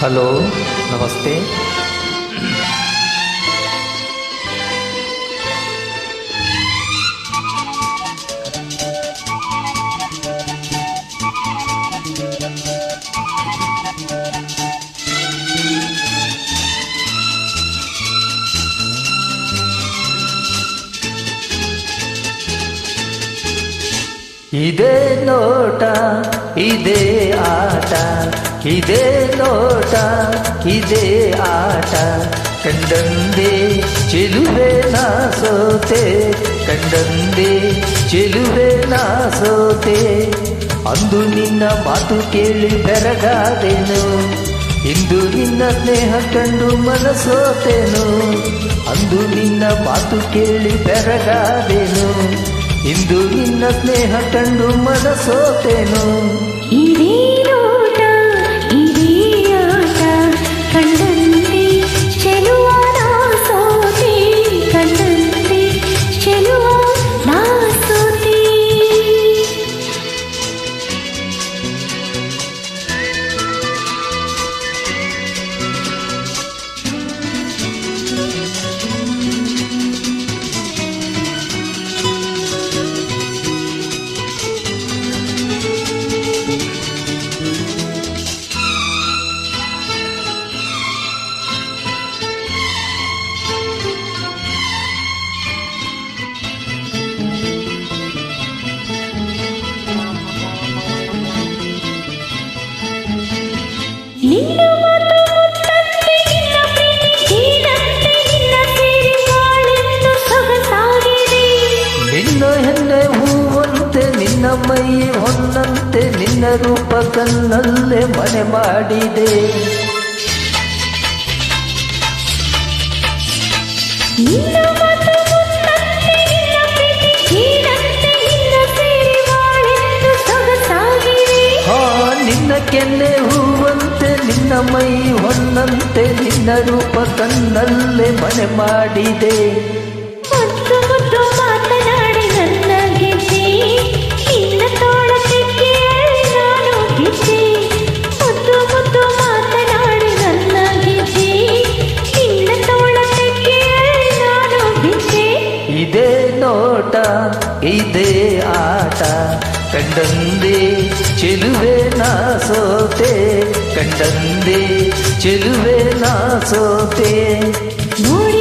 Hello ನಮಸ್ತೆ ಇದೇ ನೋಟ ಇದೇ ಆಟ ಇದೇ ನೋಟ ಇದೇ ಆಟ. ಕಂಡಂದೆ ಚೆಲುವೆ ನಾ ಸೋತೆ ಕಂಡಂದೆ ಚೆಲುವೆ ನಾ ಸೋತೆ ಅಂದು ನಿನ್ನ ಮಾತು ಕೇಳಿ ಬೆರಗಾದೆನು, ಇಂದು ನಿನ್ನ ಸ್ನೇಹ ಕಂಡು ಮನಸೋತೆನು. ಅಂದು ನಿನ್ನ ಮಾತು ಕೇಳಿ ಬೆರಗಾದೆನು, ಇಂದು ನಿನ್ನ ಸ್ನೇಹ ಕಂಡು ಮನಸೋತೆನು. ಇದೇ ನಿನ್ನ ರೂಪ ಕಲ್ಲಲ್ಲೇ ಮನೆ ಮಾಡಿದೆ. ನಿನ್ನ ಕೆನ್ನೆ ಹೂವಂತೆ ನಿನ್ನ ಮೈ ಹೊನ್ನಂತೆ ನಿನ್ನ ರೂಪ ತನ್ನಲ್ಲೇ ಮನೆ ಮಾಡಿದೆ. ಇದೇ ಆಟ ಕಂಡಂದೆ ಚೆಲುವೆ ನಾ ಸೋತೆ ಕಂಡಂದೆ ಚೆಲುವೆ ನಾ ಸೋತೆ ನೋಡಿ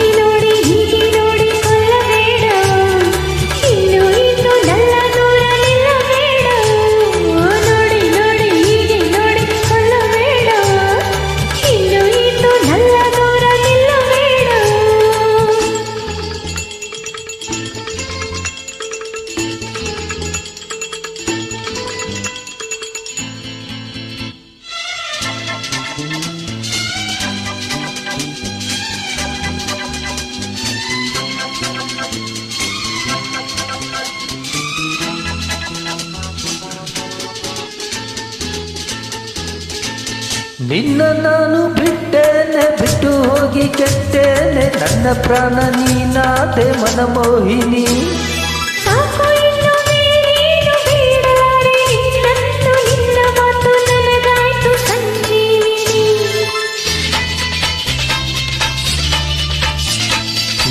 ನಿನ್ನ ನಾನು ಬಿಟ್ಟೇನೆ ಬಿಟ್ಟು ಹೋಗಿ ಕೆಟ್ಟೇನೆ. ನನ್ನ ಪ್ರಾಣ ನೀನಾದೆ ಮನಮೋಹಿನಿ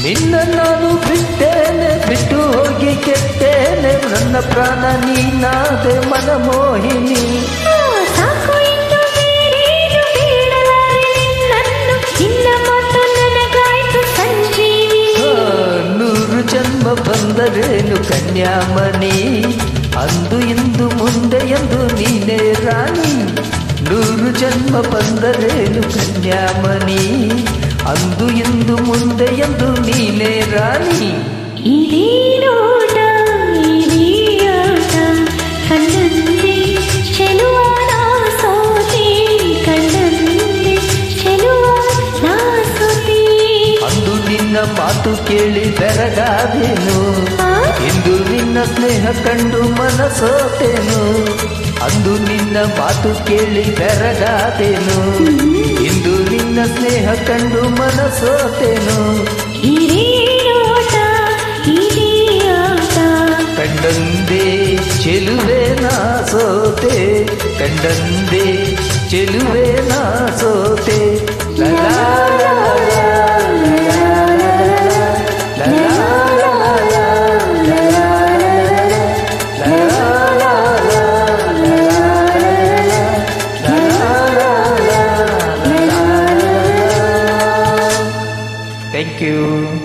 ನಿನ್ನ ನಾನು ಬಿಟ್ಟೇನೆ ಬಿಟ್ಟು ಹೋಗಿ ಕೆಟ್ಟೇನೆ. ನನ್ನ ಪ್ರಾಣ ನೀನಾದೆ ಮನಮೋಹಿನಿ ಜನ್ಮ ಬಂದರೇನು ಕನ್ಯಾಮಣಿ ಅಂದು ಇಂದು ಮುಂದೆ ಎಂದು ನೀನೇ ರಾಣಿ ಇದೇ ನೋಟ ಇದೇ ಆಟ ಕಣ್ಣಂದೆ ಚೆಲುವ ನಾ ಸೋತೆ ಕಣ್ಣಂದೆ ಚೆಲುವ ನಾ ಸೋತೆ ಅಂದು ನಿನ್ನ ಮಾತು ಕೇಳಿ ಬೆರಗಾದೆನು ಆ, ಇಂದು ನಿನ್ನ ಸ್ನೇಹ ಕಂಡು ಮನಸೋತೆನು ಅಂದು ನಿನ್ನ ಮಾತು ಕೇಳಿ ಬೆರಗಾದೆನು ಇಂದು ನಿನ್ನ ಸ್ನೇಹ ಕಂಡು ಮನಸೋತೆನು ಇದೇ ನೋಟ ಇದೇ ಆಟ ಕಂಡಂದೆ ಚೆಲುವೆ ನಾ ಸೋತೆ ಕಂಡಂದೆ ಚೆಲುವೆ ನಾ ಸೋತೆ Thank you.